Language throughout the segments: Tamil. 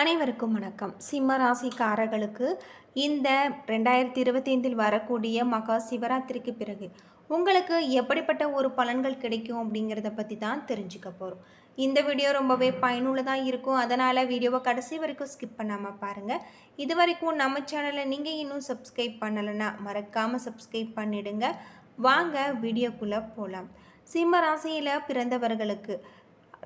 அனைவருக்கும் வணக்கம். சிம்ம ராசிக்காரர்களுக்கு இந்த ரெண்டாயிரத்தி இருபத்தைந்தில் வரக்கூடிய மகா சிவராத்திரிக்கு பிறகு உங்களுக்கு எப்படிப்பட்ட ஒரு பலன்கள் கிடைக்கும் அப்படிங்கிறத பற்றி தான் தெரிஞ்சுக்க போகிறோம் இந்த வீடியோ ரொம்பவே பயனுள்ளதாக இருக்கும். அதனால் வீடியோவை கடைசி வரைக்கும் ஸ்கிப் பண்ணாமல் பாருங்கள் இது வரைக்கும் நம்ம சேனலை நீங்கள் இன்னும் சப்ஸ்கிரைப் பண்ணலைன்னா மறக்காமல் சப்ஸ்கிரைப் பண்ணிடுங்க. வாங்க வீடியோக்குள்ளே போகலாம் சிம்ம ராசியில் பிறந்தவர்களுக்கு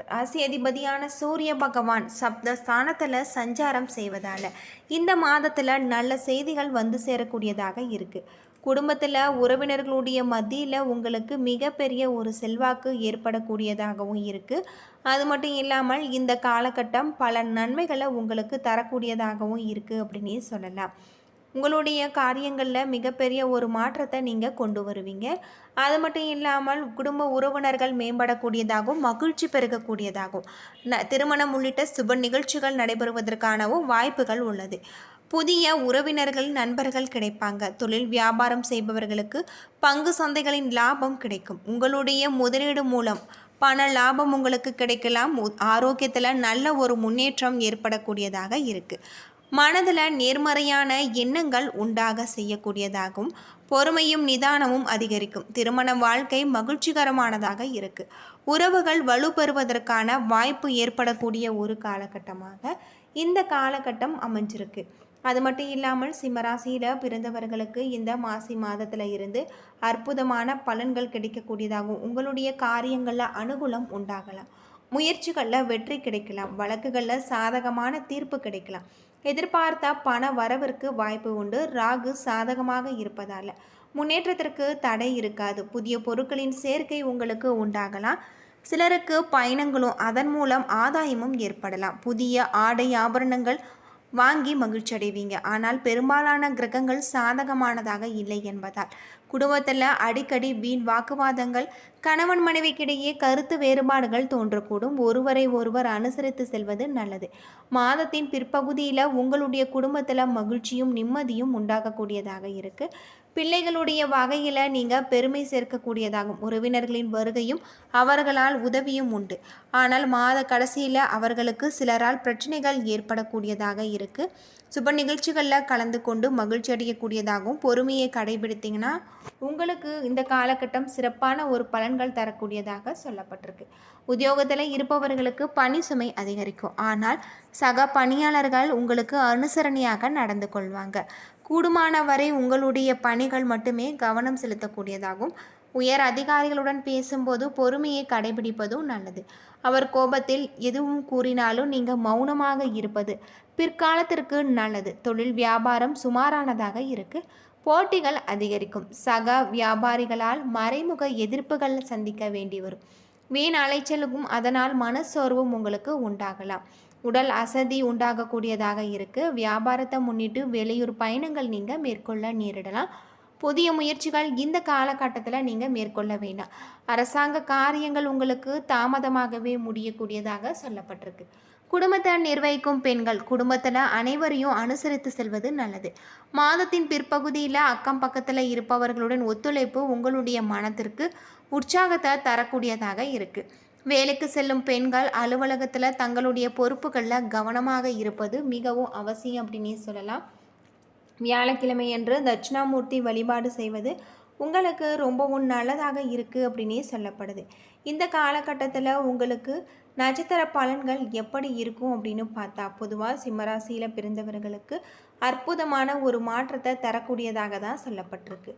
ராசி அதிபதியான சூரிய பகவான் சப்த ஸ்தானத்தில் சஞ்சாரம் செய்வதால் இந்த மாதத்தில் நல்ல செய்திகள் வந்து சேரக்கூடியதாக இருக்குது குடும்பத்தில் உறவினர்களுடைய மத்தியில் உங்களுக்கு மிகப்பெரிய ஒரு செல்வாக்கு ஏற்படக்கூடியதாகவும் இருக்குது அது மட்டும் இல்லாமல் இந்த காலகட்டம் பல நன்மைகளை உங்களுக்கு தரக்கூடியதாகவும் இருக்குது அப்படின்னே சொல்லலாம். உங்களுடைய காரியங்களில் மிகப்பெரிய ஒரு மாற்றத்தை நீங்கள் கொண்டு வருவீங்க. அது மட்டும் இல்லாமல் குடும்ப உறவினர்கள் மேம்படக்கூடியதாகவும் மகிழ்ச்சி பெருகக்கூடியதாகவும் ந திருமணம் உள்ளிட்ட சுப நிகழ்ச்சிகள் நடைபெறுவதற்கானவும் வாய்ப்புகள் உள்ளது. புதிய உறவினர்கள் நண்பர்கள் கிடைப்பாங்க. தொழில் வியாபாரம் செய்பவர்களுக்கு பங்கு சந்தைகளின் லாபம் கிடைக்கும். உங்களுடைய முதலீடு மூலம் பண லாபம் உங்களுக்கு கிடைக்கலாம். ஆரோக்கியத்தில் நல்ல ஒரு முன்னேற்றம் ஏற்படக்கூடியதாக இருக்குது மனதில் நேர்மறையான எண்ணங்கள் உண்டாக செய்யக்கூடியதாகவும் பொறுமையும் நிதானமும் அதிகரிக்கும். திருமண வாழ்க்கை மகிழ்ச்சிகரமானதாக இருக்குது உறவுகள் வலுப்பெறுவதற்கான வாய்ப்பு ஏற்படக்கூடிய ஒரு காலகட்டமாக இந்த காலகட்டம் அமைஞ்சிருக்கு. அது மட்டும் இல்லாமல் சிம்மராசியில் பிறந்தவர்களுக்கு இந்த மாசி மாதத்தில் இருந்து அற்புதமான பலன்கள் கிடைக்கக்கூடியதாகவும் உங்களுடைய காரியங்களில் அனுகூலம் உண்டாகலாம். முயற்சிகளில் வெற்றி கிடைக்கலாம். வழக்குகளில் சாதகமான தீர்ப்பு கிடைக்கலாம். எதிர்பார்த்த பண வரவிற்கு வாய்ப்பு உண்டு. ராகு சாதகமாக இருப்பதால். முன்னேற்றத்திற்கு தடை இருக்காது. புதிய பொருட்களின் சேர்க்கை உங்களுக்கு உண்டாகலாம். சிலருக்கு பயணங்களும் அதன் மூலம் ஆதாயமும் ஏற்படலாம். புதிய ஆடை ஆபரணங்கள் வாங்கி மகிழ்ச்சி அடைவீங்க ஆனால் பெரும்பாலான கிரகங்கள் சாதகமானதாக இல்லை என்பதால். குடும்பத்தில் அடிக்கடி வீண் வாக்குவாதங்கள் கணவன் மனைவிக்கிடையே கருத்து வேறுபாடுகள் தோன்றக்கூடும். ஒருவரை ஒருவர் அனுசரித்து செல்வது நல்லது. மாதத்தின் பிற்பகுதியில் உங்களுடைய குடும்பத்தில் மகிழ்ச்சியும் நிம்மதியும் உண்டாகக்கூடியதாக இருக்குது பிள்ளைகளுடைய வகையில் நீங்கள் பெருமை சேர்க்கக்கூடியதாகும். உறவினர்களின் வருகையும் அவர்களால் உதவியும் உண்டு. ஆனால் மாத கடைசியில் அவர்களுக்கு சிலரால் பிரச்சனைகள் ஏற்படக்கூடியதாக இருக்குது சுப நிகழ்ச்சிகளில் கலந்து கொண்டு மகிழ்ச்சி அடையக்கூடியதாகவும் பொறுமையை கடைபிடித்தீங்கன்னா உங்களுக்கு இந்த காலகட்டம் சிறப்பான ஒரு பலன்கள் தரக்கூடியதாக சொல்லப்பட்டிருக்கு. உத்தியோகத்தில் இருப்பவர்களுக்கு பணி சுமை அதிகரிக்கும். ஆனால் சக பணியாளர்கள் உங்களுக்கு அனுசரணையாக நடந்து கொள்வாங்க. கூடுமான வரை உங்களுடைய பணிகள் மட்டுமே கவனம் செலுத்தக்கூடியதாகும். உயர் அதிகாரிகளுடன் பேசும்போது பொறுமையை கடைபிடிப்பதும் நல்லது. அவர் கோபத்தில் எதுவும் கூறினாலும் நீங்கள் மௌனமாக இருப்பது பிற்காலத்திற்கு நல்லது. தொழில் வியாபாரம் சுமாரானதாக இருக்கு. போட்டிகள் அதிகரிக்கும். சக வியாபாரிகளால் மறைமுக எதிர்ப்புகள் சந்திக்க வேண்டி வரும் வீண் அலைச்சலுக்கும் அதனால் மனச்சோர்வும் உங்களுக்கு உண்டாகலாம். உடல் அசதி உண்டாகக்கூடியதாக இருக்குது வியாபாரத்தை முன்னிட்டு வெளியூர் பயணங்கள் நீங்கள் மேற்கொள்ள நேரிடலாம். புதிய முயற்சிகள் இந்த காலகட்டத்தில் நீங்கள் மேற்கொள்ள வேண்டாம் அரசாங்க காரியங்கள் உங்களுக்கு தாமதமாகவே முடியக்கூடியதாக சொல்லப்பட்டிருக்கு. குடும்பத்தை நிர்வகிக்கும் பெண்கள் குடும்பத்தில் அனைவரையும் அனுசரித்து செல்வது நல்லது. மாதத்தின் பிற்பகுதியில் அக்கம் பக்கத்தில் இருப்பவர்களுடன் ஒத்துழைப்பு உங்களுடைய மனத்திற்கு உற்சாகத்தை தரக்கூடியதாக இருக்குது வேலைக்கு செல்லும் பெண்கள் அலுவலகத்தில் தங்களுடைய பொறுப்புகளில் கவனமாக இருப்பது மிகவும் அவசியம் அப்படின்னே சொல்லலாம். வியாழக்கிழமை என்று தட்சிணாமூர்த்தி வழிபாடு செய்வது உங்களுக்கு ரொம்பவும் நல்லதாக இருக்குது அப்படின்னே சொல்லப்படுது. இந்த காலகட்டத்தில் உங்களுக்கு நட்சத்திர பலன்கள் எப்படி இருக்கும் அப்படின்னு பார்த்தா பொதுவாக சிம்மராசியில் பிறந்தவர்களுக்கு அற்புதமான ஒரு மாற்றத்தை தரக்கூடியதாக தான் சொல்லப்பட்டிருக்கு.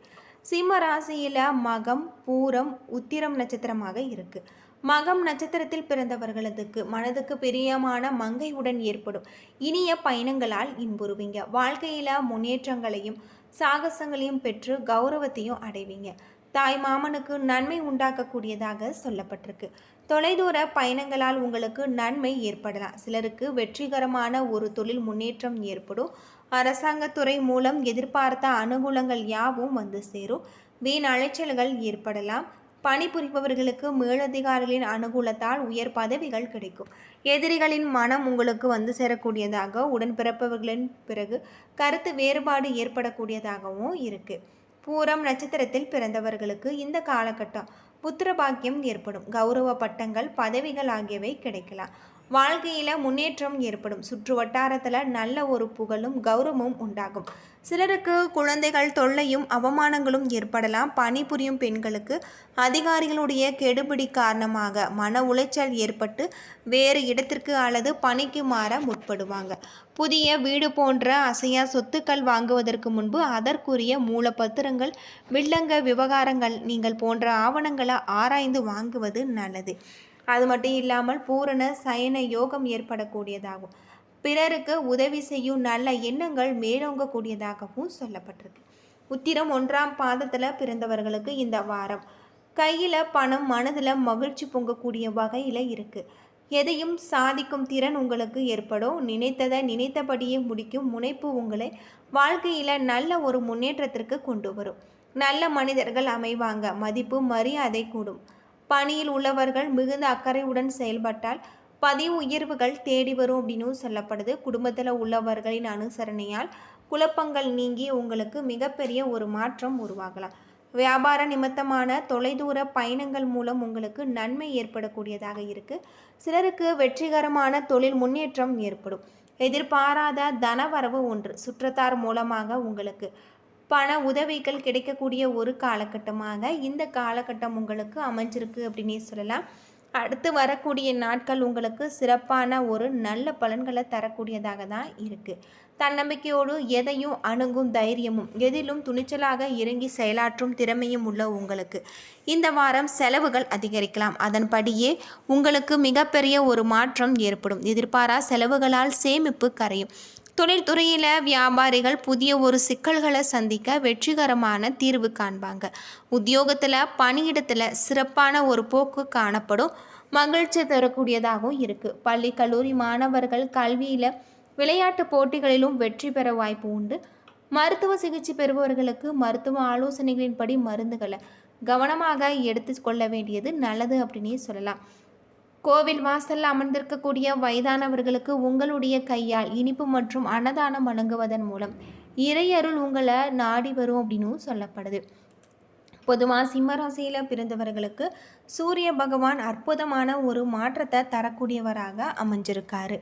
சிம்ம ராசியில் மகம் பூரம் உத்திரம் நட்சத்திரமாக இருக்குது மகம் நட்சத்திரத்தில் பிறந்தவர்களுக்கு மனதுக்கு பிரியமான மங்கையுடன் ஏற்படும் இனிய பயணங்களால் இன்புறுவீங்க. வாழ்க்கையில் முன்னேற்றங்களையும் சாகசங்களையும் பெற்று கௌரவத்தையும் அடைவீங்க. தாய் மாமனுக்கு நன்மை உண்டாக்கக்கூடியதாக சொல்லப்பட்டிருக்கு. தொலைதூர பயணங்களால் உங்களுக்கு நன்மை ஏற்படலாம். சிலருக்கு வெற்றிகரமான ஒரு தொழில் முன்னேற்றம் ஏற்படும். அரசாங்கத்துறை மூலம் எதிர்பார்த்த அனுகூலங்கள் யாவும் வந்து சேரும். வீண் அலைச்சல்கள் ஏற்படலாம். பணிபுரிபவர்களுக்கு மேலதிகாரிகளின் அனுகூலத்தால் உயர் பதவிகள் கிடைக்கும். எதிரிகளின் மனம் உங்களுக்கு வந்து சேரக்கூடியதாக உடன்பிறப்பவர்களின் பிறகு கருத்து வேறுபாடு ஏற்படக்கூடியதாகவும் இருக்குது பூரம் நட்சத்திரத்தில் பிறந்தவர்களுக்கு இந்த காலகட்டம் புத்திர பாக்கியம் ஏற்படும். கௌரவ பட்டங்கள் பதவிகள் ஆகியவை கிடைக்கலாம். வாழ்க்கையில் முன்னேற்றம் ஏற்படும். சுற்று வட்டாரத்தில் நல்ல ஒரு புகழும் கௌரவமும் உண்டாகும். சிலருக்கு குழந்தைகள் தொல்லையும் அவமானங்களும் ஏற்படலாம். பணிபுரியும் பெண்களுக்கு அதிகாரிகளுடைய கெடுபிடி காரணமாக மன உளைச்சல் ஏற்பட்டு வேறு இடத்திற்கு அல்லது பணிக்கு மாற முற்படுவாங்க. புதிய வீடு போன்ற அசையா சொத்துக்கள் வாங்குவதற்கு முன்பு அதற்குரிய மூலப்பத்திரங்கள் வில்லங்க விவகாரங்கள் நீங்கள் போன்ற ஆவணங்களை ஆராய்ந்து வாங்குவது நல்லது. அது மட்டும் இல்லாமல் பூரண சயன யோகம் ஏற்படக்கூடியதாகும். பிறருக்கு உதவி செய்யும் நல்ல எண்ணங்கள் மேலோங்கக்கூடியதாகவும் சொல்லப்பட்டிருக்கு. உத்திரம் ஒன்றாம் பாதத்தில் பிறந்தவர்களுக்கு இந்த வாரம். கையில் பணம் மனதில் மகிழ்ச்சி பொங்கக்கூடிய வகையில் இருக்குது எதையும் சாதிக்கும் திறன் உங்களுக்கு ஏற்படும் நினைத்ததை நினைத்தபடியே முடிக்கும் முனைப்பு உங்களை வாழ்க்கையில் நல்ல ஒரு முன்னேற்றத்திற்கு கொண்டு வரும். நல்ல மனிதர்கள் அமைவாங்க. மதிப்பு மரியாதை கூடும். பணியில் உள்ளவர்கள் மிகுந்த அக்கறையுடன் செயல்பட்டால் பதிவு உயர்வுகள் தேடி வரும் அப்படின்னு சொல்லப்படுது. குடும்பத்தில் உள்ளவர்களின் அனுசரணையால் குழப்பங்கள் நீங்கி உங்களுக்கு மிகப்பெரிய ஒரு மாற்றம் உருவாகலாம். வியாபார நிமித்தமான தொலைதூர பயணங்கள் மூலம் உங்களுக்கு நன்மை ஏற்படக்கூடியதாக இருக்குது சிலருக்கு வெற்றிகரமான தொழில் முன்னேற்றம் ஏற்படும். எதிர்பாராத தனவரவு ஒன்று சுற்றத்தார் மூலமாக உங்களுக்கு பண உதவிகள் கிடைக்கக்கூடிய ஒரு காலகட்டமாக இந்த காலகட்டம் உங்களுக்கு அமைஞ்சிருக்கு அப்படின்னே சொல்லலாம். அடுத்து வரக்கூடிய நாட்கள் உங்களுக்கு சிறப்பான ஒரு நல்ல பலன்களை தரக்கூடியதாக தான் இருக்குது தன்னம்பிக்கையோடு எதையும் அணுகும் தைரியமும் எதிலும் துணிச்சலாக இறங்கி செயலாற்றும் திறமையும் உள்ள உங்களுக்கு. இந்த வாரம் செலவுகள் அதிகரிக்கலாம். அதன்படியே உங்களுக்கு மிகப்பெரிய ஒரு மாற்றம் ஏற்படும். எதிர்பாரா செலவுகளால் சேமிப்பு கரையும். தொழில்துறையில் வியாபாரிகள் புதிய ஒரு சிக்கல்களை சந்திக்க வெற்றிகரமான தீர்வு காண்பாங்க. உத்தியோகத்தில் பணியிடத்தில் சிறப்பான ஒரு போக்கு காணப்படும். மகிழ்ச்சி தரக்கூடியதாகவும் இருக்குது பள்ளி கல்லூரி மாணவர்கள் கல்வியில் விளையாட்டு போட்டிகளிலும் வெற்றி பெற வாய்ப்பு உண்டு. மருத்துவ சிகிச்சை பெறுபவர்களுக்கு மருத்துவ ஆலோசனைகளின்படி மருந்துகளை கவனமாக எடுத்து கொள்ள வேண்டியது நல்லது அப்படின்னே சொல்லலாம். கோவில் வாசல் அமர்ந்திருக்கக்கூடிய வயதானவர்களுக்கு உங்களுடைய கையால் இனிப்பு மற்றும் அன்னதானம் வழங்குவதன் மூலம் இறையருள் உங்களை நாடி வரும் அப்படின்னும் சொல்லப்படுது. பொதுவாக சிம்மராசியில் பிறந்தவர்களுக்கு சூரிய பகவான் அற்புதமான ஒரு மாற்றத்தை தரக்கூடியவராக அமைஞ்சிருக்காரு.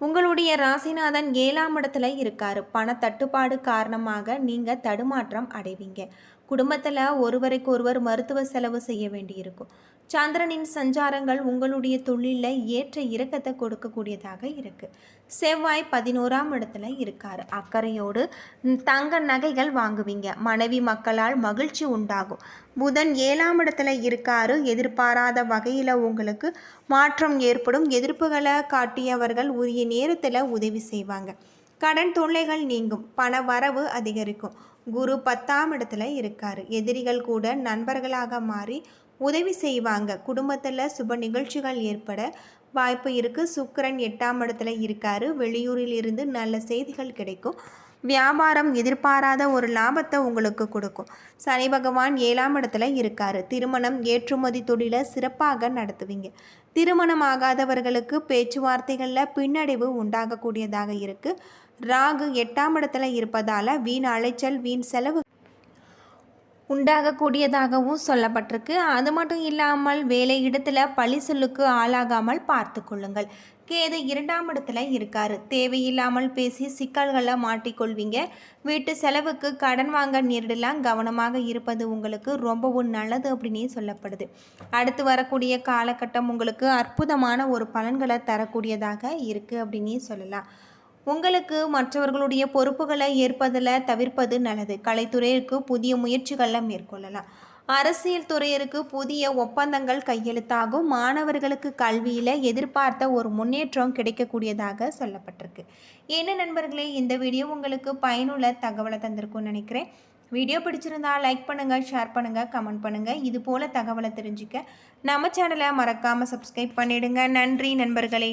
உங்களுடைய ராசிநாதன் ஏழாம் இடத்துல இருக்காரு. பண தட்டுப்பாடு காரணமாக நீங்கள் தடுமாற்றம் அடைவீங்க. குடும்பத்தில் ஒருவருக்கு ஒருவர் மருத்துவ செலவு செய்ய வேண்டியிருக்கும். சந்திரனின் சஞ்சாரங்கள் உங்களுடைய தொழிலில் ஏற்ற இறக்கத்தை கொடுக்கக்கூடியதாக இருக்குது செவ்வாய் பதினோராம் இடத்துல இருக்கார். அக்கறையோடு தங்க நகைகள் வாங்குவீங்க. மனைவி மக்களால் மகிழ்ச்சி உண்டாகும். புதன் ஏழாம் இடத்துல இருக்காரு. எதிர்பாராத வகையில் உங்களுக்கு மாற்றம் ஏற்படும். எதிர்ப்புகளை காட்டியவர்கள் உரிய நேரத்தில் உதவி செய்வாங்க. கடன் தொல்லைகள் நீங்கும். பண வரவு அதிகரிக்கும். குரு பத்தாம் இடத்துல இருக்கார். எதிரிகள் கூட நண்பர்களாக மாறி உதவி செய்வாங்க. குடும்பத்தில் சுப நிகழ்ச்சிகள் ஏற்பட வாய்ப்பு இருக்குது சுக்கரன் எட்டாம் இடத்துல இருக்கார். வெளியூரில் இருந்து நல்ல செய்திகள் கிடைக்கும். வியாபாரம் எதிர்பாராத ஒரு லாபத்தை உங்களுக்கு கொடுக்கும். சனி பகவான் ஏழாம் இடத்துல இருக்கார். திருமணம் ஏற்றுமதி தொழிலை சிறப்பாக நடத்துவீங்க. திருமணம் ஆகாதவர்களுக்கு பேச்சுவார்த்தைகளில் பின்னடைவு உண்டாகக்கூடியதாக இருக்குது ராகு எட்டாம் இடத்துல இருப்பதால் வீண் அலைச்சல் வீண் செலவு உண்டாகக்கூடியதாகவும் சொல்லப்பட்டிருக்கு. அது மட்டும் இல்லாமல் வேலை இடத்துல பழி சொல்லுக்கு ஆளாகாமல் பார்த்து கொள்ளுங்கள். கேது இரண்டாம் இடத்துல இருக்காரு. தேவையில்லாமல் பேசி சிக்கல்களை மாட்டிக்கொள்வீங்க வீட்டு செலவுக்கு கடன் வாங்க நேரிடலாம். கவனமாக இருப்பது உங்களுக்கு ரொம்பவும் நல்லது அப்படின்னு சொல்லப்படுது. அடுத்து வரக்கூடிய காலகட்டம் உங்களுக்கு அற்புதமான ஒரு பலன்களை தரக்கூடியதாக இருக்குது அப்படின்னு சொல்லலாம். உங்களுக்கு மற்றவர்களுடைய பொறுப்புகளை ஏற்பதில் தவிர்ப்பது நல்லது. கலைத்துறையிற்கு புதிய முயற்சிகளை மேற்கொள்ளலாம். அரசியல் துறையிற்கு புதிய ஒப்பந்தங்கள் கையெழுத்தாகும். மாணவர்களுக்கு கல்வியில் எதிர்பார்த்த ஒரு முன்னேற்றம் கிடைக்கக்கூடியதாக சொல்லப்பட்டிருக்கு. என்ன நண்பர்களே இந்த வீடியோ உங்களுக்கு பயனுள்ள தகவலை தந்திருக்கும்னு நினைக்கிறேன். வீடியோ பிடிச்சிருந்தா லைக் பண்ணுங்கள் ஷேர் பண்ணுங்கள் கமெண்ட் பண்ணுங்கள் இது போல் தகவலை தெரிஞ்சுக்க நம்ம சேனலை மறக்காமல் சப்ஸ்கிரைப் பண்ணிவிடுங்க நன்றி நண்பர்களே.